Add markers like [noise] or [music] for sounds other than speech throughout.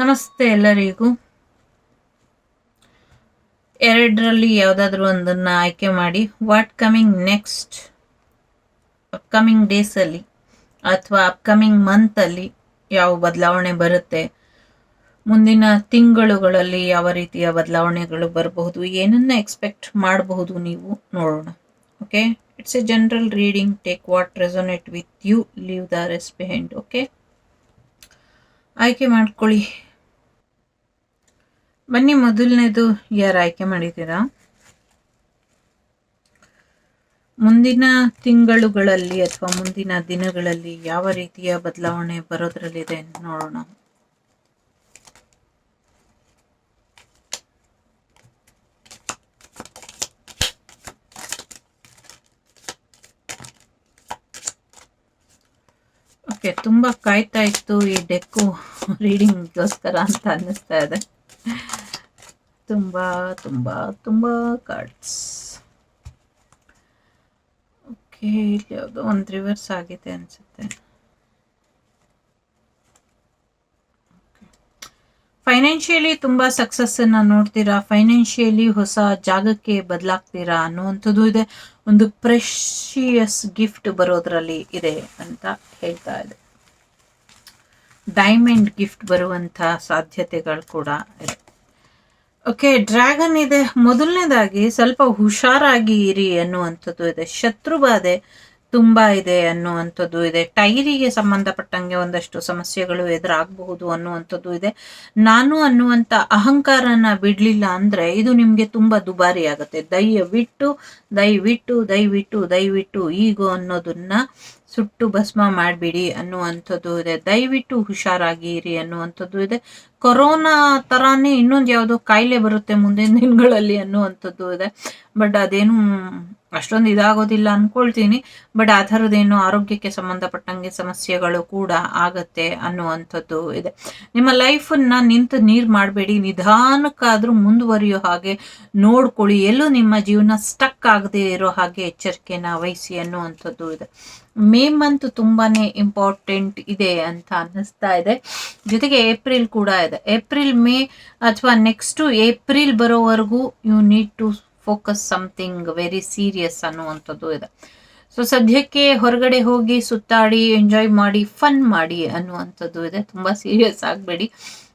ನಮಸ್ತೆ ಎಲ್ಲರಿಗೂ. ಎರಡರಲ್ಲಿ ಯಾವುದಾದ್ರೂ ಒಂದನ್ನು ಆಯ್ಕೆ ಮಾಡಿ ವಾಟ್ ಕಮಿಂಗ್ ನೆಕ್ಸ್ಟ್ ಅಪ್ಕಮಿಂಗ್ ಡೇಸಲ್ಲಿ ಅಥವಾ ಅಪ್ಕಮಿಂಗ್ ಮಂತಲ್ಲಿ ಯಾವ ಬದಲಾವಣೆ ಬರುತ್ತೆ, ಮುಂದಿನ ತಿಂಗಳುಗಳಲ್ಲಿ ಯಾವ ರೀತಿಯ ಬದಲಾವಣೆಗಳು ಬರಬಹುದು, ಏನನ್ನ ಎಕ್ಸ್ಪೆಕ್ಟ್ ಮಾಡಬಹುದು ನೀವು ನೋಡೋಣ. Okay it's a general reading take what resonate with you leave the rest behind okay ಆಯ್ಕೆ ಮಾಡ್ಕೊಳ್ಳಿ. ಬನ್ನಿ ಮೊದಲನೇದು ಯಾರು ಆಯ್ಕೆ ಮಾಡಿದ್ದೀರಾ? ಮುಂದಿನ ತಿಂಗಳುಗಳಲ್ಲಿ ಅಥವಾ ಮುಂದಿನ ದಿನಗಳಲ್ಲಿ ಯಾವ ರೀತಿಯ ಬದಲಾವಣೆ ಬರೋದ್ರಲ್ಲಿದೆ ನೋಡೋಣ. ಓಕೆ ತುಂಬ ಕಾಯ್ತಾ ಇತ್ತು ಈ ಡೆಕ್ಕು ರೀಡಿಂಗ್ಗೋಸ್ಕರ ಅಂತ ಅನ್ನಿಸ್ತಾ ಇದೆ. ತುಂಬ ತುಂಬ ತುಂಬ ಕಾರ್ಡ್ಸ್ ಓಕೆ ಇಲ್ಲಿ ಯಾವುದೋ ಒಂದು ರಿವರ್ಸ್ ಆಗಿದೆ ಅನಿಸುತ್ತೆ. ಫೈನಾನ್ಷಿಯಲಿ ತುಂಬ ಸಕ್ಸಸ್ಸನ್ನು ನೋಡ್ತೀರಾ? ಫೈನಾನ್ಷಿಯಲಿ ಹೊಸ ಜಾಗಕ್ಕೆ ಬದಲಾಗ್ತೀರಾ? ಅನ್ನುವಂಥದ್ದು ಇದೆ. ಒಂದು ಪ್ರೆಷಿಯಸ್ ಗಿಫ್ಟ್ ಬರೋದ್ರಲ್ಲಿ ಇದೆ ಅಂತ ಹೇಳ್ತಾ ಇದೆ. ಡೈಮಂಡ್ ಗಿಫ್ಟ್ ಬರುವಂಥ ಸಾಧ್ಯತೆಗಳು ಕೂಡ ಇದೆ. ಓಕೆ ಡ್ರ್ಯಾಗನ್ ಇದೆ. ಮೊದಲನೇದಾಗಿ ಸ್ವಲ್ಪ ಹುಷಾರಾಗಿ ಇರಿ ಅನ್ನುವಂಥದ್ದು ಇದೆ. ಶತ್ರು ಬಾಧೆ ತುಂಬ ಇದೆ ಅನ್ನುವಂಥದ್ದು ಇದೆ. ಟೈರಿಗೆ ಸಂಬಂಧಪಟ್ಟಂಗೆ ಒಂದಷ್ಟು ಸಮಸ್ಯೆಗಳು ಎದುರಾಗಬಹುದು ಅನ್ನುವಂಥದ್ದು ಇದೆ. ನಾನು ಅನ್ನುವಂಥ ಅಹಂಕಾರನ ಬಿಡಲಿಲ್ಲ ಅಂದರೆ ಇದು ನಿಮಗೆ ತುಂಬ ದುಬಾರಿ ಆಗುತ್ತೆ ದಯವಿಟ್ಟು ದಯವಿಟ್ಟು ದಯವಿಟ್ಟು ದಯವಿಟ್ಟು ಈಗೋ ಅನ್ನೋದನ್ನ ಸುಟ್ಟು ಭಸ್ಮ ಮಾಡಬೇಡಿ ಅನ್ನುವಂಥದ್ದು ಇದೆ. ದಯವಿಟ್ಟು ಹುಷಾರಾಗಿ ಇರಿ ಅನ್ನುವಂಥದ್ದು ಇದೆ. ಕೊರೋನಾ ಥರಾನೇ ಇನ್ನೊಂದು ಯಾವುದೋ ಕಾಯಿಲೆ ಬರುತ್ತೆ ಮುಂದಿನ ದಿನಗಳಲ್ಲಿ ಅನ್ನುವಂಥದ್ದು ಇದೆ. ಬಟ್ ಅದೇನು ಅಷ್ಟೊಂದು ಇದಾಗೋದಿಲ್ಲ ಅನ್ಕೊಳ್ತೀನಿ. ಬಟ್ ಆ ಥರದ್ದೇನು ಆರೋಗ್ಯಕ್ಕೆ ಸಂಬಂಧಪಟ್ಟಂಗೆ ಸಮಸ್ಯೆಗಳು ಕೂಡ ಆಗತ್ತೆ ಅನ್ನುವಂಥದ್ದು ಇದೆ. ನಿಮ್ಮ ಲೈಫನ್ನ ನಿಂತು ನೀರು ಮಾಡಬೇಡಿ. ನಿಧಾನಕ್ಕಾದ್ರೂ ಮುಂದುವರಿಯೋ ಹಾಗೆ ನೋಡ್ಕೊಳ್ಳಿ. ಎಲ್ಲೂ ನಿಮ್ಮ ಜೀವನ ಸ್ಟಕ್ ಆಗದೆ ಇರೋ ಹಾಗೆ ಎಚ್ಚರಿಕೆನ ವಹಿಸಿ ಅನ್ನುವಂಥದ್ದು ಇದೆ. ಮೇ ಮಂತ್ ತುಂಬಾನೇ ಇಂಪಾರ್ಟೆಂಟ್ ಇದೆ ಅಂತ ಅನ್ನಿಸ್ತಾ ಇದೆ. ಜೊತೆಗೆ ಏಪ್ರಿಲ್ ಕೂಡ ಇದೆ. ಏಪ್ರಿಲ್ ಮೇ ಅಥವಾ ನೆಕ್ಸ್ಟ್ ಏಪ್ರಿಲ್ ಬರೋವರೆಗೂ you need to focus something very serious ಅನ್ನುವಂಥದ್ದು ಇದೆ. ಸೊ ಸದ್ಯಕ್ಕೆ ಹೊರಗಡೆ ಹೋಗಿ ಸುತ್ತಾಡಿ ಎಂಜಾಯ್ ಮಾಡಿ ಫನ್ ಮಾಡಿ ಅನ್ನುವಂಥದ್ದು ಇದೆ. ತುಂಬ ಸೀರಿಯಸ್ ಆಗಬೇಡಿ.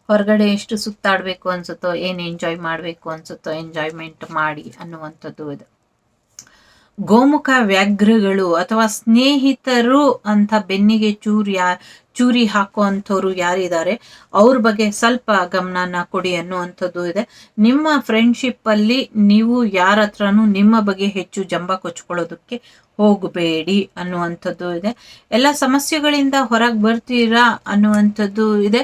ಹೊರಗಡೆ ಎಷ್ಟು ಸುತ್ತಾಡಬೇಕು ಅನ್ಸುತ್ತೋ, ಏನು ಎಂಜಾಯ್ ಮಾಡಬೇಕು ಅನ್ಸುತ್ತೋ ಎಂಜಾಯ್ಮೆಂಟ್ ಮಾಡಿ ಅನ್ನುವಂಥದ್ದು ಇದೆ. ಗೋಮುಖ ವ್ಯಾಘ್ರಗಳು ಅಥವಾ ಸ್ನೇಹಿತರು ಅಂತ ಬೆನ್ನಿಗೆ ಚೂರಿ ಚೂರಿ ಹಾಕುವಂಥವ್ರು ಯಾರಿದ್ದಾರೆ, ಅವ್ರ ಬಗ್ಗೆ ಸ್ವಲ್ಪ ಗಮನನ ಕೊಡಿ ಅನ್ನುವಂಥದ್ದು ಇದೆ. ನಿಮ್ಮ ಫ್ರೆಂಡ್ಶಿಪ್ ಅಲ್ಲಿ ನೀವು ಯಾರ ಹತ್ರನೂ ನಿಮ್ಮ ಬಗ್ಗೆ ಹೆಚ್ಚು ಜಂಬ ಕೊಚ್ಕೊಳ್ಳೋದಕ್ಕೆ ಹೋಗಬೇಡಿ ಅನ್ನುವಂಥದ್ದು ಇದೆ. ಎಲ್ಲ ಸಮಸ್ಯೆಗಳಿಂದ ಹೊರಗೆ ಬರ್ತೀರಾ ಅನ್ನುವಂಥದ್ದು ಇದೆ.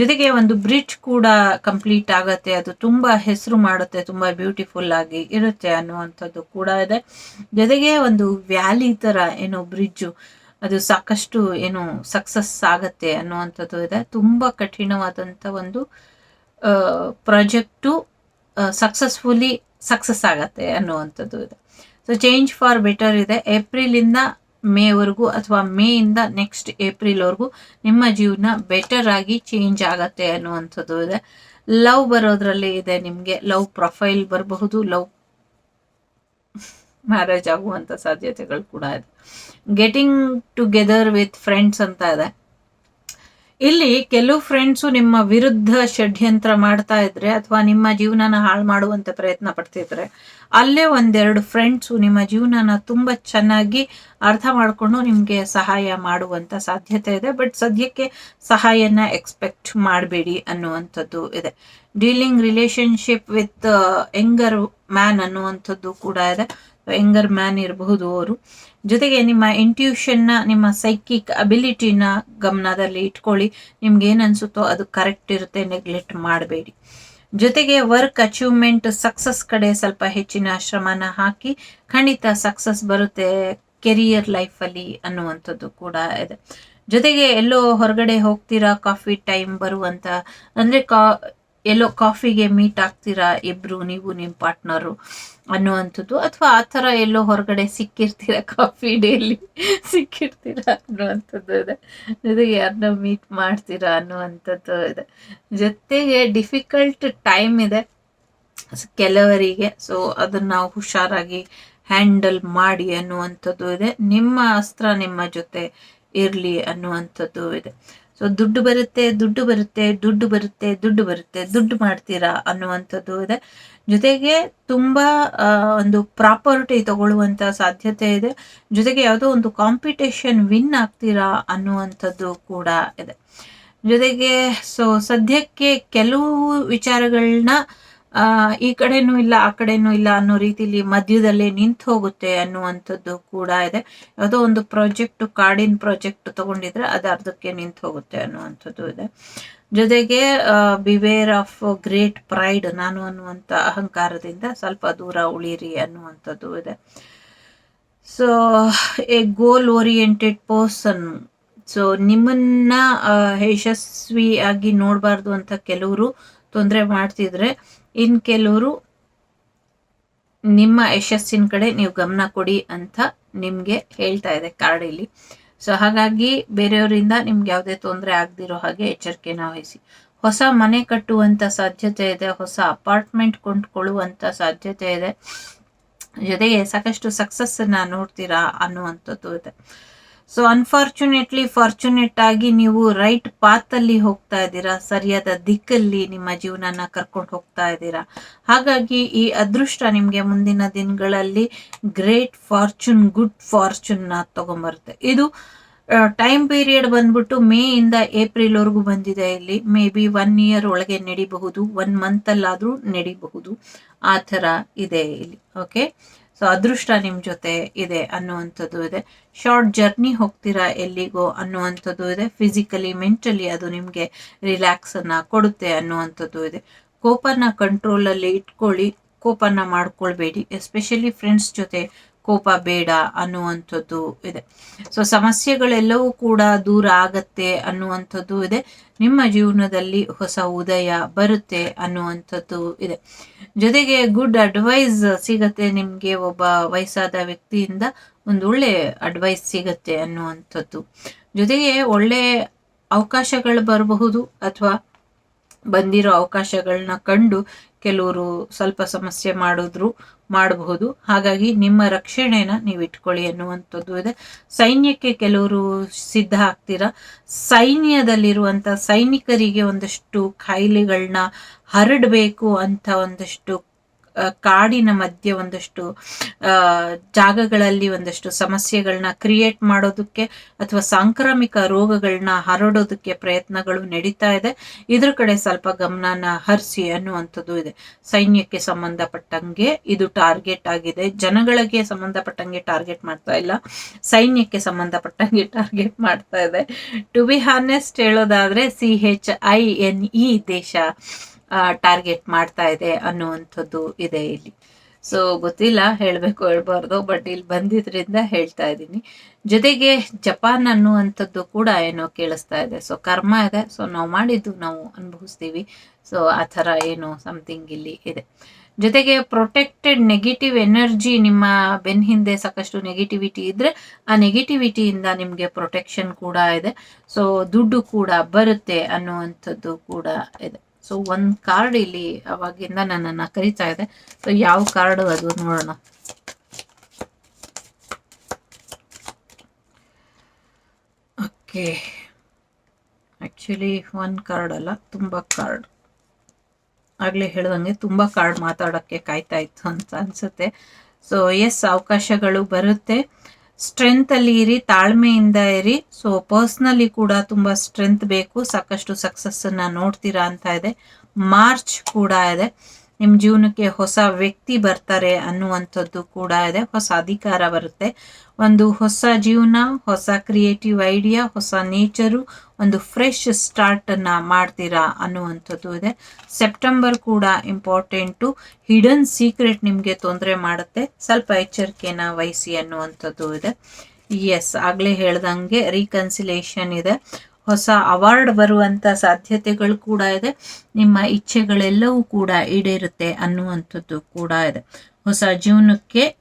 ಜೊತೆಗೆ ಒಂದು ಬ್ರಿಡ್ಜ್ ಕೂಡ ಕಂಪ್ಲೀಟ್ ಆಗುತ್ತೆ. ಅದು ತುಂಬ ಹೆಸರು ಮಾಡುತ್ತೆ, ತುಂಬ ಬ್ಯೂಟಿಫುಲ್ ಆಗಿ ಇರುತ್ತೆ ಅನ್ನುವಂಥದ್ದು ಕೂಡ ಇದೆ. ಜೊತೆಗೆ ಒಂದು ವ್ಯಾಲಿ ಥರ ಏನೋ ಬ್ರಿಡ್ಜು ಅದು ಸಾಕಷ್ಟು ಏನು ಸಕ್ಸಸ್ ಆಗತ್ತೆ ಅನ್ನುವಂಥದ್ದು ಇದೆ. ತುಂಬ ಕಠಿಣವಾದಂಥ ಒಂದು ಪ್ರಾಜೆಕ್ಟು ಸಕ್ಸಸ್ಫುಲಿ ಸಕ್ಸಸ್ ಆಗತ್ತೆ ಅನ್ನುವಂಥದ್ದು ಇದೆ. ಸೊ ಚೇಂಜ್ ಫಾರ್ ಬೆಟರ್ ಇದೆ. ಏಪ್ರಿಲಿಂದ ಮೇವರೆಗೂ ಅಥವಾ ಮೇ ಇಂದ ನೆಕ್ಸ್ಟ್ ಏಪ್ರಿಲ್ವರೆಗೂ ನಿಮ್ಮ ಜೀವನ ಬೆಟರ್ ಆಗಿ ಚೇಂಜ್ ಆಗತ್ತೆ ಅನ್ನುವಂಥದ್ದು ಇದೆ. ಲವ್ ಬರೋದ್ರಲ್ಲಿ ಇದೆ ನಿಮಗೆ. ಲವ್ ಪ್ರೊಫೈಲ್ ಬರಬಹುದು. ಲವ್ ಮ್ಯಾರೇಜ್ ಆಗುವಂಥ ಸಾಧ್ಯತೆಗಳು ಕೂಡ ಇದೆ. ಗೆಟಿಂಗ್ ಟುಗೆದರ್ ವಿತ್ ಫ್ರೆಂಡ್ಸ್ ಅಂತ ಇದೆ. ಇಲ್ಲಿ ಕೆಲವು ಫ್ರೆಂಡ್ಸು ನಿಮ್ಮ ವಿರುದ್ಧ ಷಡ್ಯಂತ್ರ ಮಾಡ್ತಾ ಇದ್ರೆ ಅಥವಾ ನಿಮ್ಮ ಜೀವನನ ಹಾಳು ಮಾಡುವಂತ ಪ್ರಯತ್ನ ಪಡ್ತಿದ್ರೆ, ಅಲ್ಲೇ ಒಂದೆರಡು ಫ್ರೆಂಡ್ಸು ನಿಮ್ಮ ಜೀವನನ ತುಂಬ ಚೆನ್ನಾಗಿ ಅರ್ಥ ಮಾಡಿಕೊಂಡು ನಿಮಗೆ ಸಹಾಯ ಮಾಡುವಂತ ಸಾಧ್ಯತೆ ಇದೆ. ಬಟ್ ಸದ್ಯಕ್ಕೆ ಸಹಾಯನ ಎಕ್ಸ್ಪೆಕ್ಟ್ ಮಾಡಬೇಡಿ ಅನ್ನುವಂಥದ್ದು ಇದೆ. Dealing relationship with younger man ಅನ್ನುವಂಥದ್ದು ಕೂಡ ಇದೆ. ಯಂಗರ್ ಮ್ಯಾನ್ ಇರಬಹುದು ಅವರು. ಜೊತೆಗೆ ನಿಮ್ಮ ಇಂಟ್ಯೂಷನ್ನ ನಿಮ್ಮ ಸೈಕಿಕ್ ಅಬಿಲಿಟಿನ ಗಮನದಲ್ಲಿ ಇಟ್ಕೊಳ್ಳಿ. ನಿಮ್ಗೆ ಏನು ಅದು ಕರೆಕ್ಟ್ ಇರುತ್ತೆ ನೆಗ್ಲೆಕ್ಟ್ ಮಾಡಬೇಡಿ. ಜೊತೆಗೆ ವರ್ಕ್ ಅಚೀವ್ಮೆಂಟ್ ಸಕ್ಸಸ್ ಕಡೆ ಸ್ವಲ್ಪ ಹೆಚ್ಚಿನ ಶ್ರಮನ ಹಾಕಿ, ಖಂಡಿತ ಸಕ್ಸಸ್ ಬರುತ್ತೆ ಕೆರಿಯರ್ ಲೈಫಲ್ಲಿ ಅನ್ನುವಂಥದ್ದು ಕೂಡ ಇದೆ. ಜೊತೆಗೆ ಎಲ್ಲೋ ಹೊರಗಡೆ ಹೋಗ್ತೀರಾ ಕಾಫಿ ಟೈಮ್ ಬರುವಂತ, ಅಂದ್ರೆ ಕಾ ಎಲ್ಲೋ ಕಾಫಿಗೆ ಮೀಟ್ ಆಗ್ತೀರಾ ಇಬ್ರು, ನೀವು ನಿಮ್ಮ ಪಾರ್ಟ್ನರು ಅನ್ನುವಂಥದ್ದು? ಅಥವಾ ಆ ಥರ ಎಲ್ಲೋ ಹೊರಗಡೆ ಸಿಕ್ಕಿರ್ತೀರ ಕಾಫಿ ಡೇಲಿ? [laughs] ಸಿಕ್ಕಿರ್ತೀರಾ ಅನ್ನುವಂಥದ್ದು ಇದೆ. ಜೊತೆಗೆ ಯಾರನ್ನ ಮೀಟ್ ಮಾಡ್ತೀರಾ ಅನ್ನುವಂಥದ್ದು ಇದೆ. ಜೊತೆಗೆ ಡಿಫಿಕಲ್ಟ್ ಟೈಮ್ ಇದೆ ಕೆಲವರಿಗೆ. ಸೊ ಅದನ್ನ ನಾವು ಹುಷಾರಾಗಿ ಹ್ಯಾಂಡಲ್ ಮಾಡಿ ಅನ್ನುವಂಥದ್ದು ಇದೆ. ನಿಮ್ಮ ಅಸ್ತ್ರ ನಿಮ್ಮ ಜೊತೆ ಇರಲಿ ಅನ್ನುವಂಥದ್ದು ಇದೆ. ಸೊ ದುಡ್ಡು ಬರುತ್ತೆ ದುಡ್ಡು ಬರುತ್ತೆ ದುಡ್ಡು ಬರುತ್ತೆ ದುಡ್ಡು ಬರುತ್ತೆ, ದುಡ್ಡು ಮಾಡ್ತೀರಾ ಅನ್ನುವಂಥದ್ದು ಇದೆ. ಜೊತೆಗೆ ತುಂಬಾ ಒಂದು ಪ್ರಾಪರ್ಟಿ ತಗೊಳ್ಳುವಂತ ಸಾಧ್ಯತೆ ಇದೆ. ಜೊತೆಗೆ ಯಾವುದೋ ಒಂದು ಕಾಂಪಿಟೇಷನ್ ವಿನ್ ಆಗ್ತೀರಾ ಅನ್ನುವಂಥದ್ದು ಕೂಡ ಇದೆ. ಜೊತೆಗೆ ಸೊ ಸದ್ಯಕ್ಕೆ ಕೆಲವು ವಿಚಾರಗಳನ್ನ ಈ ಕಡೆನೂ ಇಲ್ಲ, ಆ ಕಡೆನೂ ಇಲ್ಲ ಅನ್ನೋ ರೀತಿಲಿ ಮಧ್ಯದಲ್ಲೇ ನಿಂತು ಹೋಗುತ್ತೆ ಅನ್ನುವಂಥದ್ದು ಕೂಡ ಇದೆ. ಯಾವುದೋ ಒಂದು ಪ್ರಾಜೆಕ್ಟ್, ಕಾಡಿನ ಪ್ರಾಜೆಕ್ಟ್ ತಗೊಂಡಿದ್ರೆ ಅದು ಅರ್ಧಕ್ಕೆ ನಿಂತು ಹೋಗುತ್ತೆ ಅನ್ನುವಂಥದ್ದು ಇದೆ. ಜೊತೆಗೆ ಬಿವೇರ್ ಆಫ್ ಗ್ರೇಟ್ ಪ್ರೈಡ್ ನಾನು ಅನ್ನುವಂಥ ಅಹಂಕಾರದಿಂದ ಸ್ವಲ್ಪ ದೂರ ಉಳಿರಿ ಅನ್ನುವಂಥದ್ದು ಇದೆ. So a goal oriented person so ನಿಮ್ಮನ್ನ ಯಶಸ್ವಿಯಾಗಿ ನೋಡಬಾರ್ದು ಅಂತ ಕೆಲವರು ತೊಂದರೆ ಮಾಡ್ತಿದ್ರೆ ಇನ್ ಕೆಲವರು ನಿಮ್ಮ ಯಶಸ್ಸಿನ ಕಡೆ ನೀವು ಗಮನ ಕೊಡಿ ಅಂತ ನಿಮ್ಗೆ ಹೇಳ್ತಾ ಇದೆ ಕಾರ್ಡ್ ಇಲ್ಲಿ ಸೊ, ಹಾಗಾಗಿ ಬೇರೆಯವರಿಂದ ನಿಮ್ಗೆ ಯಾವುದೇ ತೊಂದರೆ ಆಗದಿರೋ ಹಾಗೆ ಎಚ್ಚರಿಕೆನ ವಹಿಸಿ. ಹೊಸ ಮನೆ ಕಟ್ಟುವಂತ ಸಾಧ್ಯತೆ ಇದೆ, ಹೊಸ ಅಪಾರ್ಟ್ಮೆಂಟ್ ಕೊಂಡ್ಕೊಳ್ಳುವಂತ ಸಾಧ್ಯತೆ ಇದೆ. ಜೊತೆಗೆ ಸಾಕಷ್ಟು ಸಕ್ಸಸ್ ನೋಡ್ತೀರಾ ಅನ್ನುವಂಥದ್ದು ಇದೆ. ಸೊ ಅನ್ಫಾರ್ಚುನೇಟ್ಲಿ ಫಾರ್ಚುನೇಟ್ ಆಗಿ ನೀವು ರೈಟ್ ಪಾತ್ ಅಲ್ಲಿ ಹೋಗ್ತಾ ಇದ್ದೀರಾ. ಸರಿಯಾದ ದಿಕ್ಕಲ್ಲಿ ನಿಮ್ಮ ಜೀವನನ ಕರ್ಕೊಂಡು ಹೋಗ್ತಾ ಇದ್ದೀರಾ. ಹಾಗಾಗಿ ಈ ಅದೃಷ್ಟ ನಿಮ್ಗೆ ಮುಂದಿನ ದಿನಗಳಲ್ಲಿ ಗ್ರೇಟ್ ಫಾರ್ಚುನ್ ಗುಡ್ ಫಾರ್ಚುನ್ನ ತಗೊಂಬರುತ್ತೆ. ಇದು ಟೈಮ್ ಪೀರಿಯಡ್ ಬಂದ್ಬಿಟ್ಟು ಮೇ ಇಂದ ಏಪ್ರಿಲ್ ವರೆಗೂ ಬಂದಿದೆ ಇಲ್ಲಿ. ಮೇ ಬಿ ಒನ್ ಇಯರ್ ಒಳಗೆ ನಡಿಬಹುದು ಒನ್ ಮಂತ್ ಅಲ್ಲಾದ್ರೂ ನಡಿಬಹುದು. ಆ ಥರ ಇದೆ ಇಲ್ಲಿ. ಓಕೆ ಸೊ ಅದೃಷ್ಟ ನಿಮ್ಮ ಜೊತೆ ಇದೆ ಅನ್ನುವಂಥದ್ದು ಇದೆ. ಶಾರ್ಟ್ ಜರ್ನಿ ಹೋಗ್ತೀರಾ ಎಲ್ಲಿಗೋ ಅನ್ನುವಂಥದ್ದು ಇದೆ. ಫಿಸಿಕಲಿ ಮೆಂಟಲಿ ಅದು ನಿಮಗೆ ರಿಲ್ಯಾಕ್ಸ್ ಅನ್ನ ಕೊಡುತ್ತೆ ಅನ್ನುವಂಥದ್ದು ಇದೆ. ಕೋಪನ ಕಂಟ್ರೋಲಲ್ಲಿ ಇಟ್ಕೊಳ್ಳಿ. ಕೋಪನ ಮಾಡ್ಕೊಳ್ಬೇಡಿ. ಎಸ್ಪೆಷಲಿ ಫ್ರೆಂಡ್ಸ್ ಜೊತೆ ಕೋಪ ಬೇಡ ಅನ್ನುವಂಥದ್ದು ಇದೆ. ಸೊ ಸಮಸ್ಯೆಗಳೆಲ್ಲವೂ ಕೂಡ ದೂರ ಆಗತ್ತೆ ಅನ್ನುವಂಥದ್ದು ಇದೆ. ನಿಮ್ಮ ಜೀವನದಲ್ಲಿ ಹೊಸ ಉದಯ ಬರುತ್ತೆ ಅನ್ನುವಂಥದ್ದು ಇದೆ. ಜೊತೆಗೆ ಗುಡ್ ಅಡ್ವೈಸ್ ಸಿಗತ್ತೆ ನಿಮಗೆ ಒಬ್ಬ ವಯಸ್ಸಾದ ವ್ಯಕ್ತಿಯಿಂದ ಒಂದು ಒಳ್ಳೆ ಅಡ್ವೈಸ್ ಸಿಗತ್ತೆ ಅನ್ನುವಂಥದ್ದು. ಜೊತೆಗೆ ಒಳ್ಳೆ ಅವಕಾಶಗಳು ಬರಬಹುದು ಅಥವಾ ಬಂದಿರೋ ಅವಕಾಶಗಳನ್ನ ಕಂಡು ಕೆಲವರು ಸ್ವಲ್ಪ ಸಮಸ್ಯೆ ಮಾಡಿದ್ರು, ಮಾಡಬಹುದು. ಹಾಗಾಗಿ ನಿಮ್ಮ ರಕ್ಷಣೆನ ನೀವು ಇಟ್ಕೊಳ್ಳಿ ಅನ್ನುವಂಥದ್ದು ಇದೆ. ಸೈನ್ಯಕ್ಕೆ ಕೆಲವರು ಸಿದ್ಧ ಆಗ್ತೀರಾ? ಸೈನ್ಯದಲ್ಲಿರುವಂಥ ಸೈನಿಕರಿಗೆ ಒಂದಷ್ಟು ಕಾಯಿಲೆಗಳನ್ನ ಹರಡಬೇಕು ಅಂತ ಒಂದಷ್ಟು ಕಾಡಿನ ಮಧ್ಯೆ ಒಂದಷ್ಟು ಜಾಗಗಳಲ್ಲಿ ಒಂದಷ್ಟು ಸಮಸ್ಯೆಗಳನ್ನ ಕ್ರಿಯೇಟ್ ಮಾಡೋದಕ್ಕೆ ಅಥವಾ ಸಾಂಕ್ರಾಮಿಕ ರೋಗಗಳನ್ನ ಹರಡೋದಕ್ಕೆ ಪ್ರಯತ್ನಗಳು ನಡೀತಾ ಇದೆ. ಇದ್ರ ಕಡೆ ಸ್ವಲ್ಪ ಗಮನನ ಹರಿಸಿ ಅನ್ನುವಂಥದ್ದು ಇದೆ. ಸೈನ್ಯಕ್ಕೆ ಸಂಬಂಧಪಟ್ಟಂಗೆ ಇದು ಟಾರ್ಗೆಟ್ ಆಗಿದೆ. ಜನಗಳಿಗೆ ಸಂಬಂಧಪಟ್ಟಂಗೆ ಟಾರ್ಗೆಟ್ ಮಾಡ್ತಾ ಇಲ್ಲ. ಸೈನ್ಯಕ್ಕೆ ಸಂಬಂಧಪಟ್ಟಂಗೆ ಟಾರ್ಗೆಟ್ ಮಾಡ್ತಾ ಇದೆ. ಟು ಬಿ ಹಾನೆಸ್ಟ್ ಹೇಳೋದಾದ್ರೆ C H I N E ದೇಶ. ಟಾರ್ಗೆಟ್ ಮಾಡ್ತಾ ಇದೆ ಅನ್ನುವಂಥದ್ದು ಇದೆ ಇಲ್ಲಿ. ಸೊ ಗೊತ್ತಿಲ್ಲ, ಹೇಳಬೇಕು, ಹೇಳ್ಬಾರ್ದು ಬಟ್ ಇಲ್ಲಿ ಬಂದಿದ್ರಿಂದ ಹೇಳ್ತಾ ಇದ್ದೀನಿ. ಜೊತೆಗೆ ಜಪಾನ್ ಅನ್ನುವಂಥದ್ದು ಕೂಡ ಏನೋ ಕೇಳಿಸ್ತಾ ಇದೆ. ಸೊ ಕರ್ಮ ಇದೆ. ಸೊ ನಾವು ಮಾಡಿದ್ದು ನಾವು ಅನುಭವಿಸ್ತೀವಿ. ಸೊ ಆ ಥರ ಏನೋ ಸಮಥಿಂಗ್ ಇಲ್ಲಿ ಇದೆ. ಜೊತೆಗೆ ಪ್ರೊಟೆಕ್ಟೆಡ್ ನೆಗೆಟಿವ್ ಎನರ್ಜಿ ನಿಮ್ಮ ಬೆನ್ ಹಿಂದೆ ಸಾಕಷ್ಟು ನೆಗೆಟಿವಿಟಿ ಇದ್ರೆ ಆ ನೆಗೆಟಿವಿಟಿಯಿಂದ ನಿಮಗೆ ಪ್ರೊಟೆಕ್ಷನ್ ಕೂಡ ಇದೆ. ಸೊ ದುಡ್ಡು ಕೂಡ ಬರುತ್ತೆ ಅನ್ನುವಂಥದ್ದು ಕೂಡ ಇದೆ. ಸೊ ಒಂದು ಕಾರ್ಡ್ ಇಲ್ಲಿ ಅವಾಗಿಂದ ನನ್ನನ್ನು ಕರಿತಾ ಇದೆ. ಸೊ ಯಾವ ಕಾರ್ಡ್ ಅದು ನೋಡೋಣ. ಓಕೆ ಆಕ್ಚುಲಿ ಒನ್ ಕಾರ್ಡ್ ಅಲ್ಲ, ತುಂಬಾ ಕಾರ್ಡ್ ಆಗ್ಲೇ ಹೇಳ್ದಂಗೆ ತುಂಬಾ ಕಾರ್ಡ್ ಮಾತಾಡೋಕ್ಕೆ ಕಾಯ್ತಾ ಇತ್ತು ಅಂತ ಅನ್ಸುತ್ತೆ. ಸೊ ಎಸ್ ಅವಕಾಶಗಳು ಬರುತ್ತೆ. ಸ್ಟ್ರೆಂತಲ್ಲಿ ಇರಿ, ತಾಳ್ಮೆಯಿಂದ ಇರಿ. ಸೊ ಪರ್ಸ್ನಲಿ ಕೂಡ ತುಂಬಾ ಸ್ಟ್ರೆಂತ್ ಬೇಕು. ಸಾಕಷ್ಟು ಸಕ್ಸಸ್ಸನ್ನು ನೋಡ್ತೀರಾ ಅಂತ ಇದೆ. ಮಾರ್ಚ್ ಕೂಡ ಇದೆ. ನಿಮ್ಮ ಜೀವನಕ್ಕೆ ಹೊಸ ವ್ಯಕ್ತಿ ಬರ್ತಾರೆ ಅನ್ನುವಂಥದ್ದು ಕೂಡ ಇದೆ. ಹೊಸ ಅಧಿಕಾರ ಬರುತ್ತೆ. ಒಂದು ಹೊಸ ಜೀವನ, ಹೊಸ ಕ್ರಿಯೇಟಿವ್ ಐಡಿಯಾ ಹೊಸ ನೇಚರು ಒಂದು ಫ್ರೆಶ್ ಸ್ಟಾರ್ಟನ್ನು ಮಾಡ್ತೀರಾ ಅನ್ನುವಂಥದ್ದು ಇದೆ. ಸೆಪ್ಟೆಂಬರ್ ಕೂಡ ಇಂಪಾರ್ಟೆಂಟು ಹಿಡನ್ ಸೀಕ್ರೆಟ್ ನಿಮಗೆ ತೊಂದರೆ ಮಾಡುತ್ತೆ. ಸ್ವಲ್ಪ ಎಚ್ಚರಿಕೆನ ವಹಿಸಿ ಅನ್ನುವಂಥದ್ದು ಇದೆ. ಎಸ್ ಆಗಲೇ ಹೇಳ್ದಂಗೆ ರೀಕನ್ಸಿಲೇಷನ್ ಇದೆ. ಹೊಸ ಅವಾರ್ಡ್ ಬರುವಂತ ಸಾಧ್ಯತೆಗಳು ಕೂಡ ಇದೆ. ನಿಮ್ಮ ಇಚ್ಛೆಗಳೆಲ್ಲವೂ ಕೂಡ ಈಡೇರುತ್ತೆ ಅನ್ನುವಂಥದ್ದು ಕೂಡ ಇದೆ. ಹೊಸ ಜೀವನಕ್ಕೆ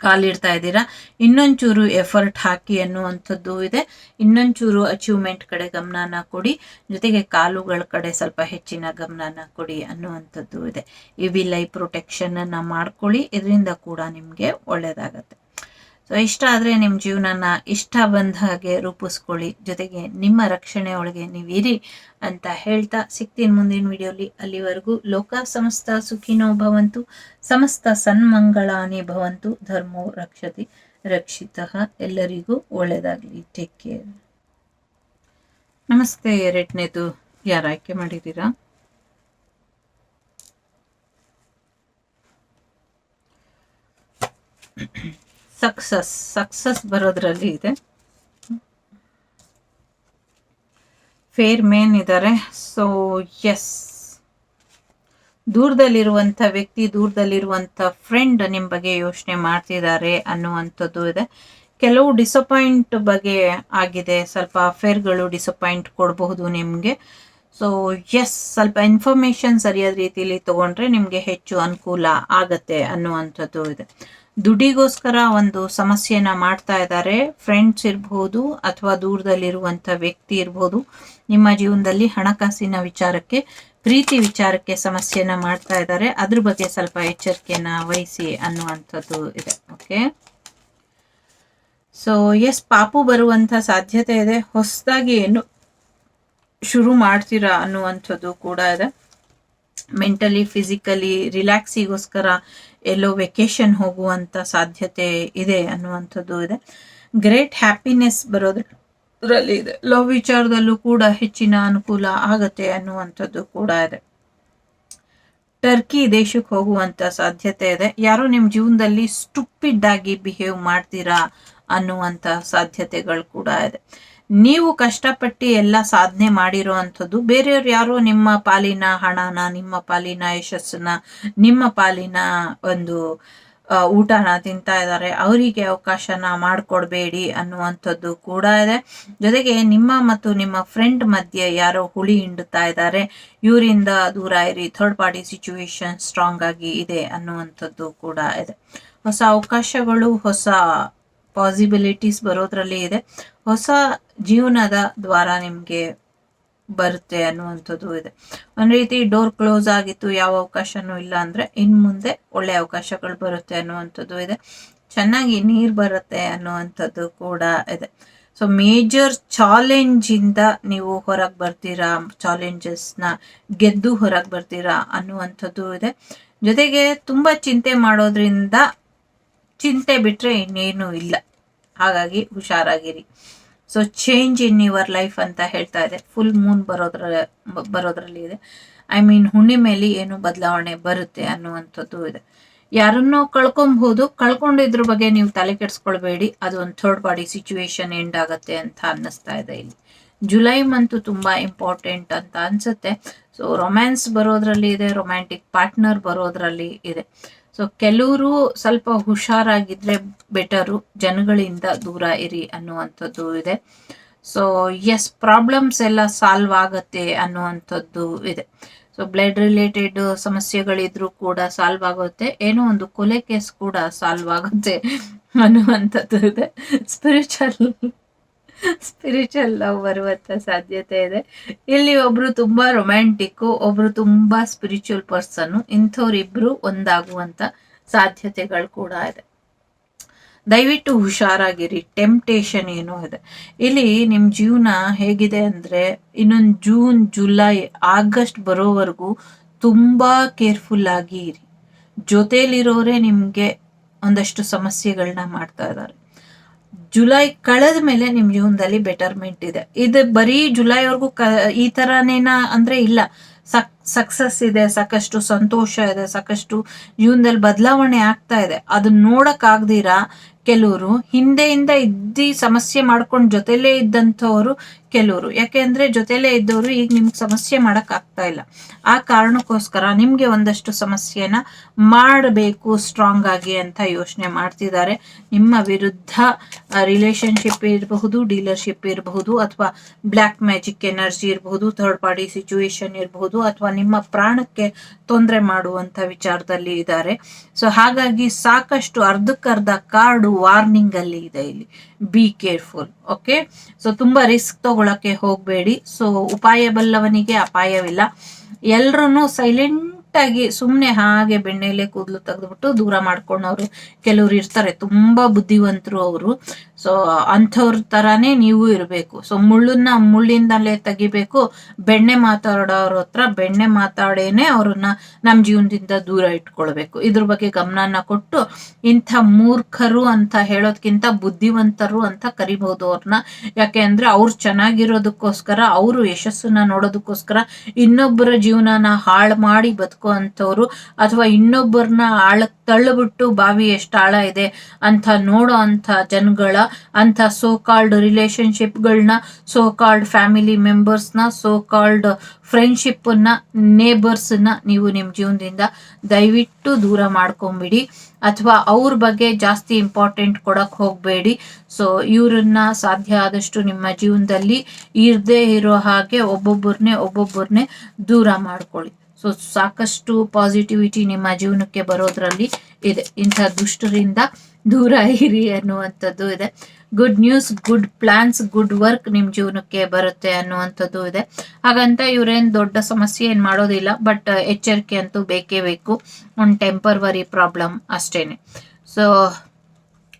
ಕಾಲಿಡ್ತಾ ಇದ್ದೀರಾ? ಇನ್ನೊಂಚೂರು ಎಫರ್ಟ್ ಹಾಕಿ ಅನ್ನುವಂಥದ್ದು ಇದೆ. ಇನ್ನೊಂಚೂರು ಅಚೀವ್ಮೆಂಟ್ ಕಡೆ ಗಮನನ ಕೊಡಿ. ಜೊತೆಗೆ ಕಾಲುಗಳ ಕಡೆ ಸ್ವಲ್ಪ ಹೆಚ್ಚಿನ ಗಮನನ ಕೊಡಿ ಅನ್ನುವಂಥದ್ದು ಇದೆ. ಈ ವಿಲೈ ಪ್ರೊಟೆಕ್ಷನನ್ನು ಮಾಡ್ಕೊಳ್ಳಿ. ಇದರಿಂದ ಕೂಡ ನಿಮಗೆ ಒಳ್ಳೆಯದಾಗತ್ತೆ ಸೊ ಇಷ್ಟ ಆದರೆ ನಿಮ್ಮ ಜೀವನನ ಇಷ್ಟ ಬಂದ ಹಾಗೆ ರೂಪಿಸ್ಕೊಳ್ಳಿ. ಜೊತೆಗೆ ನಿಮ್ಮ ರಕ್ಷಣೆ ಒಳಗೆ ನೀವಿರಿ ಅಂತ ಹೇಳ್ತಾ ಸಿಗ್ತೀನಿ ಮುಂದಿನ ವಿಡಿಯೋಲಿ. ಅಲ್ಲಿವರೆಗೂ ಲೋಕ ಸಮಸ್ತ ಸುಖಿನೋ ಭವಂತು, ಸಮಸ್ತ ಸನ್ಮಂಗಳಾನಿ ಭವಂತು, ಧರ್ಮೋ ರಕ್ಷತಿ ರಕ್ಷಿತ. ಎಲ್ಲರಿಗೂ ಒಳ್ಳೆಯದಾಗಲಿ ಟೇಕ್ ಕೇರ್ ನಮಸ್ತೆ ಎರಡನೇದು. ಯಾರು ಆಯ್ಕೆ ಮಾಡಿದ್ದೀರಾ? ಸಕ್ಸಸ್ ಸಕ್ಸಸ್ ಬರೋದ್ರಲ್ಲಿ ಇದೆ. ಫೇರ್ ಮೇನ್ ಇದ್ದಾರೆ ಸೊ ಎಸ್ ದೂರದಲ್ಲಿರುವಂಥ ವ್ಯಕ್ತಿ, ದೂರದಲ್ಲಿರುವಂಥ ಫ್ರೆಂಡ್ ನಿಮ್ಮ ಬಗ್ಗೆ ಯೋಚನೆ ಮಾಡ್ತಿದ್ದಾರೆ ಅನ್ನುವಂಥದ್ದು ಇದೆ. ಕೆಲವು ಡಿಸಪಾಯಿಂಟ್ ಬಗ್ಗೆ ಆಗಿದೆ. ಸ್ವಲ್ಪ ಅಫೇರ್ಗಳು ಡಿಸಪಾಯಿಂಟ್ ಕೊಡಬಹುದು ನಿಮಗೆ. ಸೊ ಎಸ್ ಸ್ವಲ್ಪ ಇನ್ಫಾರ್ಮೇಶನ್ ಸರಿಯಾದ ರೀತಿಯಲ್ಲಿ ತಗೊಂಡ್ರೆ ನಿಮಗೆ ಹೆಚ್ಚು ಅನುಕೂಲ ಆಗತ್ತೆ ಅನ್ನುವಂಥದ್ದು ಇದೆ. ದುಡ್ಡಿಗೋಸ್ಕರ ಒಂದು ಸಮಸ್ಯೆನ ಮಾಡ್ತಾ ಇದ್ದಾರೆ. ಫ್ರೆಂಡ್ಸ್ ಇರ್ಬೋದು ಅಥವಾ ದೂರದಲ್ಲಿರುವಂಥ ವ್ಯಕ್ತಿ ಇರಬಹುದು ನಿಮ್ಮ ಜೀವನದಲ್ಲಿ ಹಣಕಾಸಿನ ವಿಚಾರಕ್ಕೆ, ಪ್ರೀತಿ ವಿಚಾರಕ್ಕೆ ಸಮಸ್ಯೆನ ಮಾಡ್ತಾ ಇದ್ದಾರೆ. ಅದ್ರ ಬಗ್ಗೆ ಸ್ವಲ್ಪ ಎಚ್ಚರಿಕೆನ ವಹಿಸಿ ಅನ್ನುವಂಥದ್ದು ಇದೆ. ಓಕೆ ಸೊ ಎಸ್ ಪಾಪು ಬರುವಂಥ ಸಾಧ್ಯತೆ ಇದೆ. ಹೊಸದಾಗಿ ಏನು ಶುರು ಮಾಡ್ತೀರಾ ಅನ್ನುವಂಥದ್ದು ಕೂಡ ಇದೆ. ಮೆಂಟಲಿ ಫಿಸಿಕಲಿ ರಿಲ್ಯಾಕ್ಸಿಗೋಸ್ಕರ ಎಲ್ಲೋ ವೆಕೇಶನ್ ಹೋಗುವಂಥ ಸಾಧ್ಯತೆ ಇದೆ ಅನ್ನುವಂಥದ್ದು ಇದೆ. ಗ್ರೇಟ್ ಹ್ಯಾಪಿನೆಸ್ ಬರೋದ್ರಲ್ಲಿ ಇದೆ. ಲವ್ ವಿಚಾರದಲ್ಲೂ ಕೂಡ ಹೆಚ್ಚಿನ ಅನುಕೂಲ ಆಗತ್ತೆ ಅನ್ನುವಂಥದ್ದು ಕೂಡ ಇದೆ. ಟರ್ಕಿ ದೇಶಕ್ಕೆ ಹೋಗುವಂತ ಸಾಧ್ಯತೆ ಇದೆ. ಯಾರೋ ನಿಮ್ಮ ಜೀವನದಲ್ಲಿ ಸ್ಟುಪಿಡ್ ಆಗಿ ಬಿಹೇವ್ ಮಾಡ್ತೀರಾ ಅನ್ನುವಂಥ ಸಾಧ್ಯತೆಗಳು ಕೂಡ ಇದೆ. ನೀವು ಕಷ್ಟಪಟ್ಟು ಎಲ್ಲ ಸಾಧನೆ ಮಾಡಿರೋ ಅಂಥದ್ದು ಬೇರೆಯವ್ರು ಯಾರೋ ನಿಮ್ಮ ಪಾಲಿನ ಹಣನ, ನಿಮ್ಮ ಪಾಲಿನ ಯಶಸ್ಸನ್ನ, ನಿಮ್ಮ ಪಾಲಿನ ಒಂದು ಊಟನ ತಿಂತಾ ಇದ್ದಾರೆ, ಅವರಿಗೆ ಅವಕಾಶನ ಮಾಡಿಕೊಡ್ಬೇಡಿ ಅನ್ನುವಂಥದ್ದು ಕೂಡ ಇದೆ. ಜೊತೆಗೆ ನಿಮ್ಮ ಮತ್ತು ನಿಮ್ಮ ಫ್ರೆಂಡ್ ಮಧ್ಯೆ ಯಾರೋ ಹುಳಿ ಹಿಂಡುತ್ತಾ ಇದ್ದಾರೆ, ಇವರಿಂದ ದೂರ ಇರಿ ಥರ್ಡ್ ಪಾರ್ಟಿ ಸಿಚುವೇಶನ್ ಸ್ಟ್ರಾಂಗ್ ಆಗಿ ಇದೆ ಅನ್ನುವಂಥದ್ದು ಕೂಡ ಇದೆ. ಹೊಸ ಅವಕಾಶಗಳು, ಹೊಸ ಪಾಸಿಬಿಲಿಟೀಸ್ ಬರೋದ್ರಲ್ಲಿ ಇದೆ. ಹೊಸ ಜೀವನದ ದ್ವಾರ ನಿಮಗೆ ಬರುತ್ತೆ ಅನ್ನುವಂಥದ್ದು ಇದೆ. ಒಂದು ರೀತಿ ಡೋರ್ ಕ್ಲೋಸ್ ಆಗಿತ್ತು, ಯಾವ ಅವಕಾಶನೂ ಇಲ್ಲ ಅಂದರೆ ಇನ್ನು ಮುಂದೆ ಒಳ್ಳೆ ಅವಕಾಶಗಳು ಬರುತ್ತೆ ಅನ್ನುವಂಥದ್ದು ಇದೆ. ಚೆನ್ನಾಗಿ ನೀರು ಬರುತ್ತೆ ಅನ್ನುವಂಥದ್ದು ಕೂಡ ಇದೆ. ಸೊ ಮೇಜರ್ ಚಾಲೆಂಜಿಂದ ನೀವು ಹೊರಗೆ ಬರ್ತೀರಾ ಚಾಲೆಂಜಸ್ನ ಗೆದ್ದು ಹೊರಗೆ ಬರ್ತೀರಾ ಅನ್ನುವಂಥದ್ದು ಇದೆ. ಜೊತೆಗೆ ತುಂಬ ಚಿಂತೆ ಮಾಡೋದ್ರಿಂದ ಚಿಂತೆ ಬಿಟ್ಟರೆ ಇನ್ನೇನು ಇಲ್ಲ. ಹಾಗಾಗಿ ಹುಷಾರಾಗಿರಿ. So change in your life ಅಂತ ಹೇಳ್ತಾ ಇದೆ. ಫುಲ್ ಮೂನ್ ಬರೋದ್ರ, ಬರೋದ್ರಲ್ಲಿ ಇದೆ. ಐ ಮೀನ್ ಹುಣ್ಣಿಮೆಯಲ್ಲಿ ಏನು ಬದಲಾವಣೆ ಬರುತ್ತೆ ಅನ್ನುವಂಥದ್ದು ಇದೆ. ಯಾರನ್ನೋ ಕಳ್ಕೊಬಹುದು. ಕಳ್ಕೊಂಡಿದ್ರ ಬಗ್ಗೆ ನೀವು ತಲೆ ಕೆಡಿಸ್ಕೊಳ್ಬೇಡಿ. ಅದು ಒಂದು ಥರ್ಡ್ ಪಾರ್ಟಿ ಸಿಚುವೇಶನ್ ಎಂಡ್ ಆಗುತ್ತೆ ಅಂತ ಅನ್ನಿಸ್ತಾ ಇದೆ ಇಲ್ಲಿ. ಜುಲೈ ಮಂತು ತುಂಬಾ ಇಂಪಾರ್ಟೆಂಟ್ ಅಂತ ಅನ್ಸುತ್ತೆ. ಸೊ ರೊಮ್ಯಾನ್ಸ್ ಬರೋದ್ರಲ್ಲಿ ಇದೆ ರೊಮ್ಯಾಂಟಿಕ್ ಪಾರ್ಟ್ನರ್ ಬರೋದ್ರಲ್ಲಿ ಇದೆ. ಸೊ ಕೆಲವರು ಸ್ವಲ್ಪ ಹುಷಾರಾಗಿದ್ರೆ ಬೆಟರು ಜನಗಳಿಂದ ದೂರ ಇರಿ ಅನ್ನುವಂಥದ್ದು ಇದೆ. ಸೊ ಎಸ್ ಪ್ರಾಬ್ಲಮ್ಸ್ ಎಲ್ಲ ಸಾಲ್ವ್ ಆಗತ್ತೆ ಅನ್ನುವಂಥದ್ದು ಇದೆ. ಸೊ ಬ್ಲಡ್ ರಿಲೇಟೆಡ್ ಸಮಸ್ಯೆಗಳಿದ್ರು ಕೂಡ ಸಾಲ್ವ್ ಆಗುತ್ತೆ. ಏನೋ ಒಂದು ಕೊಲೆ ಕೇಸ್ ಕೂಡ ಸಾಲ್ವ್ ಆಗುತ್ತೆ ಅನ್ನುವಂಥದ್ದು ಇದೆ. ಸ್ಪಿರಿಚುವಲ್ ಸ್ಪಿರಿಚುವಲ್ ಲವ್ ಬರುವಂತ ಸಾಧ್ಯತೆ ಇದೆ. ಇಲ್ಲಿ ಒಬ್ರು ತುಂಬಾ ರೊಮ್ಯಾಂಟಿಕ್ ಒಬ್ರು ತುಂಬಾ ಸ್ಪಿರಿಚುವಲ್ ಪರ್ಸನ್ ಇಂಥವ್ರಿಬ್ರು ಒಂದಾಗುವಂತ ಸಾಧ್ಯತೆಗಳು ಕೂಡ ಇದೆ. ದಯವಿಟ್ಟು ಹುಷಾರಾಗಿರಿ. ಟೆಂಪ್ಟೇಷನ್ ಏನೋ ಇದೆ. ಇಲ್ಲಿ ನಿಮ್ಮ ಜೀವನ ಹೇಗಿದೆ ಅಂದ್ರೆ, ಇನ್ನೊಂದು ಜೂನ್ ಜುಲೈ ಆಗಸ್ಟ್ ಬರೋವರೆಗೂ ತುಂಬಾ ಕೇರ್ಫುಲ್ ಆಗಿ ಇರಿ ಜೊತೆಲಿರೋರೆ ನಿಮಗೆ ಒಂದಷ್ಟು ಸಮಸ್ಯೆಗಳನ್ನ ಮಾಡ್ತಾ ಇದ್ದಾರೆ ಜುಲೈ ಕಳೆದ ಮೇಲೆ ನಿಮ್ಮ ಜೀವನದಲ್ಲಿ ಬೆಟರ್ಮೆಂಟ್ ಇದೆ. ಇದು ಬರೀ ಜುಲೈವರೆಗೂ ಕ ಈ ಥರನೇನ ಅಂದರೆ ಇಲ್ಲ. ಸಕ್ ಸಕ್ಸಸ್ ಇದೆ, ಸಾಕಷ್ಟು ಸಂತೋಷ ಇದೆ, ಸಾಕಷ್ಟು ಜೀವನದಲ್ಲಿ ಬದಲಾವಣೆ ಆಗ್ತಾ ಇದೆ. ಅದನ್ನ ನೋಡಕ್ ಆಗ್ದಿರಾ ಕೆಲವರು? ಹಿಂದೆಯಿಂದ ಇದ್ದಿ ಸಮಸ್ಯೆ ಮಾಡ್ಕೊಂಡು ಜೊತೆಲೇ ಇದ್ದಂಥವ್ರು ಕೆಲವರು. ಯಾಕೆಂದ್ರೆ ಜೊತೆಲೇ ಇದ್ದವರು ಈಗ ನಿಮ್ಗೆ ಸಮಸ್ಯೆ ಮಾಡಕ್ ಆಗ್ತಾ ಇಲ್ಲ. ಆ ಕಾರಣಕ್ಕೋಸ್ಕರ ನಿಮ್ಗೆ ಒಂದಷ್ಟು ಸಮಸ್ಯೆನ ಮಾಡಬೇಕು ಸ್ಟ್ರಾಂಗ್ ಆಗಿ ಅಂತ ಯೋಚನೆ ಮಾಡ್ತಿದ್ದಾರೆ. ನಿಮ್ಮ ವಿರುದ್ಧ ರಿಲೇಶನ್ಶಿಪ್ ಇರಬಹುದು ಡೀಲರ್ಶಿಪ್ ಇರಬಹುದು, ಅಥವಾ ಬ್ಲ್ಯಾಕ್ ಮ್ಯಾಜಿಕ್ ಎನರ್ಜಿ ಇರಬಹುದು ಥರ್ಡ್ ಪಾರ್ಟಿ ಸಿಚುವೇಶನ್ ಇರಬಹುದು, ಅಥವಾ ನಿಮ್ಮ ಪ್ರಾಣಕ್ಕೆ ತೊಂದರೆ ಮಾಡುವಂತ ವಿಚಾರದಲ್ಲಿ ಇದ್ದಾರೆ. ಸೊ ಹಾಗಾಗಿ ಸಾಕಷ್ಟು ಅರ್ಧಕ್ಕರ್ಧ ಕಾರ್ಡು ವಾರ್ನಿಂಗ್ ಅಲ್ಲಿ ಇದೆ ಇಲ್ಲಿ. ಬಿ ಕೇರ್ಫುಲ್ ಓಕೆ ಸೊ ತುಂಬಾ ರಿಸ್ಕ್ ತಗೊಳಕ್ಕೆ ಹೋಗಬೇಡಿ. ಸೊ ಉಪಾಯ ಬಲ್ಲವನಿಗೆ ಅಪಾಯವಿಲ್ಲ. ಎಲ್ರೂ ಸೈಲೆಂಟ್ ಆಗಿ ಸುಮ್ಮನೆ ಹಾಗೆ ಬೆಣ್ಣೆಲೆ ಕೂದಲು ತೆಗೆದುಬಿಟ್ಟು ದೂರ ಮಾಡ್ಕೊಂಡವ್ರು. ಕೆಲವ್ರು ಇರ್ತಾರೆ, ತುಂಬಾ ಬುದ್ಧಿವಂತರು ಅವರು. ಸೊ ಅಂಥವ್ರ ತರಾನೇ ನೀವು ಇರಬೇಕು. ಸೊ ಮುಳ್ಳನ್ನ ಮುಳ್ಳಿಂದಲೇ ತೆಗಿಬೇಕು. ಬೆಣ್ಣೆ ಮಾತಾಡೋರ ಹತ್ರ ಬೆಣ್ಣೆ ಮಾತಾಡೇನೆ ಅವ್ರನ್ನ ನಮ್ಮ ಜೀವನದಿಂದ ದೂರ ಇಟ್ಕೊಳ್ಬೇಕು. ಇದ್ರ ಬಗ್ಗೆ ಗಮನನ ಕೊಟ್ಟು ಇಂಥ ಮೂರ್ಖರು ಅಂತ ಹೇಳೋದ್ಕಿಂತ ಬುದ್ಧಿವಂತರು ಅಂತ ಕರಿಬಹುದು ಅವ್ರನ್ನ ಯಾಕೆ ಅಂದ್ರೆ ಅವ್ರು ಚೆನ್ನಾಗಿರೋದಕ್ಕೋಸ್ಕರ, ಅವರು ಯಶಸ್ಸನ್ನ ನೋಡೋದಕ್ಕೋಸ್ಕರ ಇನ್ನೊಬ್ಬರ ಜೀವನನ ಹಾಳು ಮಾಡಿ ಬದುಕೋ ಅಂತವ್ರು ಅಥವಾ ಇನ್ನೊಬ್ಬರನ್ನ ಆಳಕ್ ತಳ್ಳಿಬಿಟ್ಟು ಬಾವಿ ಎಷ್ಟು ಆಳ ಇದೆ ಅಂತ ನೋಡೋ ಅಂಥ ಜನಗಳ, ಅಂಥ ಸೋ ಕಾಲ್ಡ್ ರಿಲೇಶನ್ಶಿಪ್ಗಳನ್ನ ಸೋ ಕಾಲ್ಡ್ ಫ್ಯಾಮಿಲಿ ಮೆಂಬರ್ಸ್ನ ಸೋ ಕಾಲ್ಡ್ ಫ್ರೆಂಡ್ಶಿಪ್ಪನ್ನ ನೇಬರ್ಸನ್ನ ನೀವು ನಿಮ್ಮ ಜೀವನದಿಂದ ದಯವಿಟ್ಟು ದೂರ ಮಾಡ್ಕೊಂಬಿಡಿ. ಅಥವಾ ಅವ್ರ ಬಗ್ಗೆ ಜಾಸ್ತಿ ಇಂಪಾರ್ಟೆಂಟ್ ಕೊಡಕ್ ಹೋಗಬೇಡಿ. ಸೊ ಇವ್ರನ್ನ ಸಾಧ್ಯ ಆದಷ್ಟು ನಿಮ್ಮ ಜೀವನದಲ್ಲಿ ಇರದೇ ಇರೋ ಹಾಗೆ ಒಬ್ಬೊಬ್ಬರನ್ನೇ ಒಬ್ಬೊಬ್ಬರನ್ನೇ ದೂರ ಮಾಡ್ಕೊಳ್ಳಿ. ಸೊ ಸಾಕಷ್ಟು ಪಾಸಿಟಿವಿಟಿ ನಿಮ್ಮ ಜೀವನಕ್ಕೆ ಬರೋದ್ರಲ್ಲಿ ಇದೆ. ಇಂಥ ದುಷ್ಟರಿಂದ ದೂರ ಇರಿ ಅನ್ನುವಂಥದ್ದು ಇದೆ. Good news good plans good work ನಿಮ್ಮ ಜೀವನಕ್ಕೆ ಬರುತ್ತೆ ಅನ್ನುವಂಥದ್ದು ಇದೆ. ಹಾಗಂತ ಇವ್ರೇನು ದೊಡ್ಡ ಸಮಸ್ಯೆ ಏನು ಮಾಡೋದಿಲ್ಲ ಬಟ್ ಎಚ್ಚರಿಕೆ ಅಂತೂ ಬೇಕೇ ಬೇಕು. ಒಂದು ಟೆಂಪರ್ವರಿ ಪ್ರಾಬ್ಲಮ್ ಅಷ್ಟೇನೆ. ಸೊ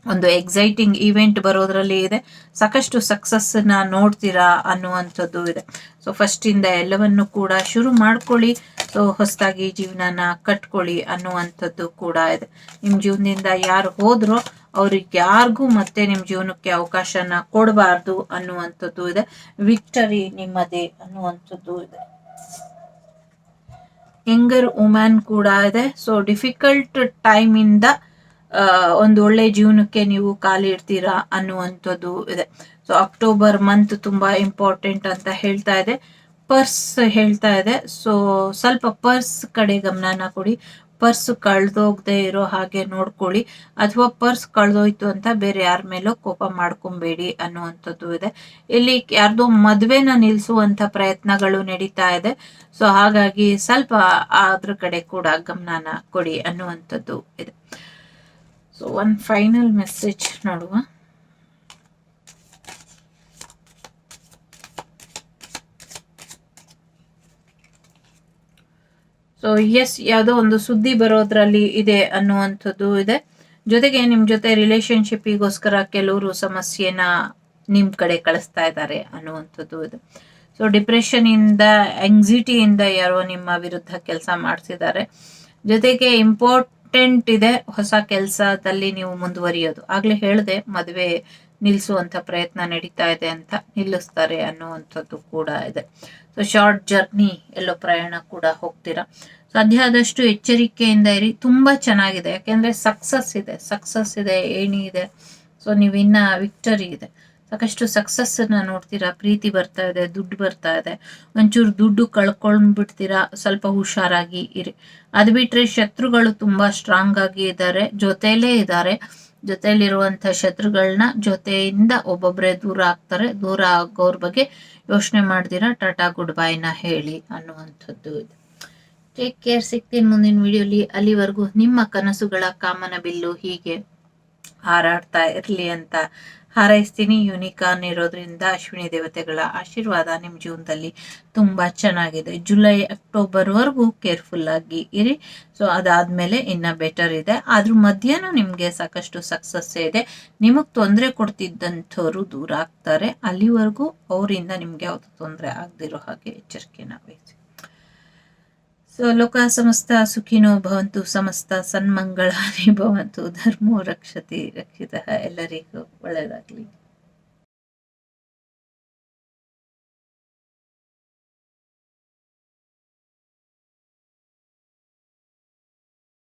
ಒಂದು ಎಕ್ಸೈಟಿಂಗ್ ಈವೆಂಟ್ ಬರೋದ್ರಲ್ಲಿ ಇದೆ. ಸಾಕಷ್ಟು ಸಕ್ಸಸ್ನ ನೋಡ್ತೀರಾ ಅನ್ನುವಂಥದ್ದು ಇದೆ. ಸೊ ಫಸ್ಟಿಂದ ಎಲ್ಲವನ್ನು ಕೂಡ ಶುರು ಮಾಡ್ಕೊಳ್ಳಿ. ಸೊ ಹೊಸದಾಗಿ ಜೀವನನ ಕಟ್ಕೊಳ್ಳಿ ಅನ್ನುವಂಥದ್ದು ಕೂಡ ಇದೆ. ನಿಮ್ಮ ಜೀವನದಿಂದ ಯಾರು ಹೋದ್ರು ಅವ್ರಿಗೆ ಯಾರಿಗೂ ಮತ್ತೆ ನಿಮ್ಮ ಜೀವನಕ್ಕೆ ಅವಕಾಶನ ಕೊಡಬಾರ್ದು ಅನ್ನುವಂಥದ್ದು ಇದೆ. ವಿಕ್ಟರಿ ನಿಮ್ಮದೇ ಅನ್ನುವಂಥದ್ದು ಇದೆ. ಯಂಗರ್ ವುಮೆನ್ ಕೂಡ ಇದೆ. ಸೊ ಡಿಫಿಕಲ್ಟ್ ಟೈಮಿಂದ ಒಂದು ಒಳ್ಳೆ ಜೀವನಕ್ಕೆ ನೀವು ಕಾಲಿಡ್ತೀರಾ ಅನ್ನುವಂಥದ್ದು ಇದೆ. ಸೊ ಅಕ್ಟೋಬರ್ ಮಂತ್ ತುಂಬಾ ಇಂಪಾರ್ಟೆಂಟ್ ಅಂತ ಹೇಳ್ತಾ ಇದೆ. ಪರ್ಸ್ ಹೇಳ್ತಾ ಇದೆ. ಸೊ ಸ್ವಲ್ಪ ಪರ್ಸ್ ಕಡೆ ಗಮನನ ಕೊಡಿ. ಪರ್ಸ್ ಕಳ್ದೋಗದೆ ಇರೋ ಹಾಗೆ ನೋಡ್ಕೊಳ್ಳಿ. ಅಥವಾ ಪರ್ಸ್ ಕಳ್ದೋಯ್ತು ಅಂತ ಬೇರೆ ಯಾರ ಮೇಲೂ ಕೋಪ ಮಾಡ್ಕೊಬೇಡಿ ಅನ್ನುವಂಥದ್ದು ಇದೆ. ಇಲ್ಲಿ ಯಾರ್ದೋ ಮದ್ವೆನ ನಿಲ್ಸುವಂತ ಪ್ರಯತ್ನಗಳು ನಡೀತಾ ಇದೆ. ಸೊ ಹಾಗಾಗಿ ಸ್ವಲ್ಪ ಅದ್ರ ಕಡೆ ಕೂಡ ಗಮನನ ಕೊಡಿ ಅನ್ನುವಂಥದ್ದು ಇದೆ. ಸೊ ಒಂದು ಫೈನಲ್ ಮೆಸೇಜ್ ನೋಡುವ. ಸೊ ಎಸ್ ಯಾವುದೋ ಒಂದು ಸುದ್ದಿ ಬರೋದ್ರಲ್ಲಿ ಇದೆ ಅನ್ನುವಂಥದ್ದು ಇದೆ. ಜೊತೆಗೆ ನಿಮ್ಮ ಜೊತೆ ರಿಲೇಶನ್ಶಿಪ್ಪಿಗೋಸ್ಕರ ಕೆಲವರು ಸಮಸ್ಯೆನ ನಿಮ್ಮ ಕಡೆ ಕಳಿಸ್ತಾ ಇದ್ದಾರೆ ಅನ್ನುವಂಥದ್ದು ಇದೆ. ಸೊ ಡಿಪ್ರೆಷನ್ ಇಂದ ಆಂಗ್ಸಿಟಿಯಿಂದ ಯಾರೋ ನಿಮ್ಮ ವಿರುದ್ಧ ಕೆಲಸ ಮಾಡ್ತಿದ್ದಾರೆ. ಜೊತೆಗೆ ಇಂಪಾರ್ಟೆಂಟ್ ಇದೆ, ಹೊಸ ಕೆಲಸದಲ್ಲಿ ನೀವು ಮುಂದುವರಿಯೋದು. ಆಗ್ಲೇ ಹೇಳಿದೆ, ಮದುವೆ ನಿಲ್ಲಿಸುವಂತ ಪ್ರಯತ್ನ ನಡೀತಾ ಇದೆ ಅಂತ ನಿಲ್ಲಿಸ್ತಾರೆ ಅನ್ನುವಂಥದ್ದು ಕೂಡ ಇದೆ. ಸೊ ಶಾರ್ಟ್ ಜರ್ನಿ ಎಲ್ಲೋ ಪ್ರಯಾಣ ಕೂಡ ಹೋಗ್ತೀರಾ? ಸಾಧ್ಯ ಆದಷ್ಟು ಎಚ್ಚರಿಕೆಯಿಂದ ಇರಿ. ತುಂಬಾ ಚೆನ್ನಾಗಿದೆ. ಯಾಕೆಂದ್ರೆ ಸಕ್ಸಸ್ ಇದೆ. ಸಕ್ಸಸ್ ಇದೆ, ಏಣಿ ಇದೆ. ಸೊ ನೀವಿನ್ನ ವಿಕ್ಟರಿ ಇದೆ. ಸಾಕಷ್ಟು ಸಕ್ಸಸ್ ಅನ್ನ ನೋಡ್ತೀರಾ? ಪ್ರೀತಿ ಬರ್ತಾ ಇದೆ, ದುಡ್ಡು ಬರ್ತಾ ಇದೆ. ಒಂಚೂರು ದುಡ್ಡು ಕಳ್ಕೊಂಡ್ಬಿಡ್ತೀರಾ? ಸ್ವಲ್ಪ ಹುಷಾರಾಗಿ ಇರಿ. ಅದು ಬಿಟ್ರೆ ಶತ್ರುಗಳು ತುಂಬಾ ಸ್ಟ್ರಾಂಗ್ ಆಗಿ ಇದ್ದಾರೆ ಜೊತೆಯಲ್ಲೇ ಇದ್ದಾರೆ ಜೊತೆಯಲ್ಲಿರುವಂತ ಶತ್ರುಗಳನ್ನ ಜೊತೆಯಿಂದ ಒಬ್ಬೊಬ್ರೆ ದೂರ ಆಗ್ತಾರೆ. ದೂರ ಆಗೋರ್ ಬಗ್ಗೆ ಯೋಚನೆ ಮಾಡ್ದಿರಾ ಟಾಟಾ ಗುಡ್ ಬೈನ ಹೇಳಿ ಅನ್ನುವಂಥದ್ದು ಇದು. ಟೇಕ್ ಕೇರ್ ಸಿಗ್ತೀನಿ ಮುಂದಿನ ವಿಡಿಯೋಲಿ. ಅಲ್ಲಿವರೆಗೂ ನಿಮ್ಮ ಕನಸುಗಳ ಕಾಮನ ಬಿಲ್ಲು ಹೀಗೆ ಹಾರಾಡ್ತಾ ಇರಲಿ ಅಂತ ಹಾರೈಸ್ತೀನಿ. ಯುನಿಕಾರ್ನ್ ಇರೋದ್ರಿಂದ ಅಶ್ವಿನಿ ದೇವತೆಗಳ ಆಶೀರ್ವಾದ ನಿಮ್ಮ ಜೀವನದಲ್ಲಿ ತುಂಬಾ ಚೆನ್ನಾಗಿದೆ. ಜುಲೈ, ಅಕ್ಟೋಬರ್ವರೆಗೂ ಕೇರ್ಫುಲ್ ಆಗಿ ಇರಿ. ಸೊ, ಅದಾದಮೇಲೆ ಇನ್ನ ಬೆಟರ್ ಇದೆ. ಅದ್ರ ಮಧ್ಯಾಹ್ನ ನಿಮಗೆ ಸಾಕಷ್ಟು ಸಕ್ಸಸ್ ಇದೆ. ನಿಮಗೆ ತೊಂದರೆ ಕೊಡ್ತಿದ್ದಂಥವ್ರು ದೂರ ಆಗ್ತಾರೆ. ಅಲ್ಲಿವರೆಗೂ ಅವರಿಂದ ನಿಮಗೆ ಯಾವುದು ತೊಂದರೆ ಆಗದಿರೋ ಹಾಗೆ ಎಚ್ಚರಿಕೆನ ವಹಿಸಿ. ಸೊ ಲೋಕ ಸಮಸ್ತ ಸುಖಿನೋ ಭವಂತು ಸಮಸ್ತ ಸನ್ಮಂಗಳಾನಿ ಭವಂತು ಧರ್ಮೋ ರಕ್ಷತಿ ರಕ್ಷಿತ ಎಲ್ಲರಿಗೂ ಒಳ್ಳೆಯದಾಗಲಿ.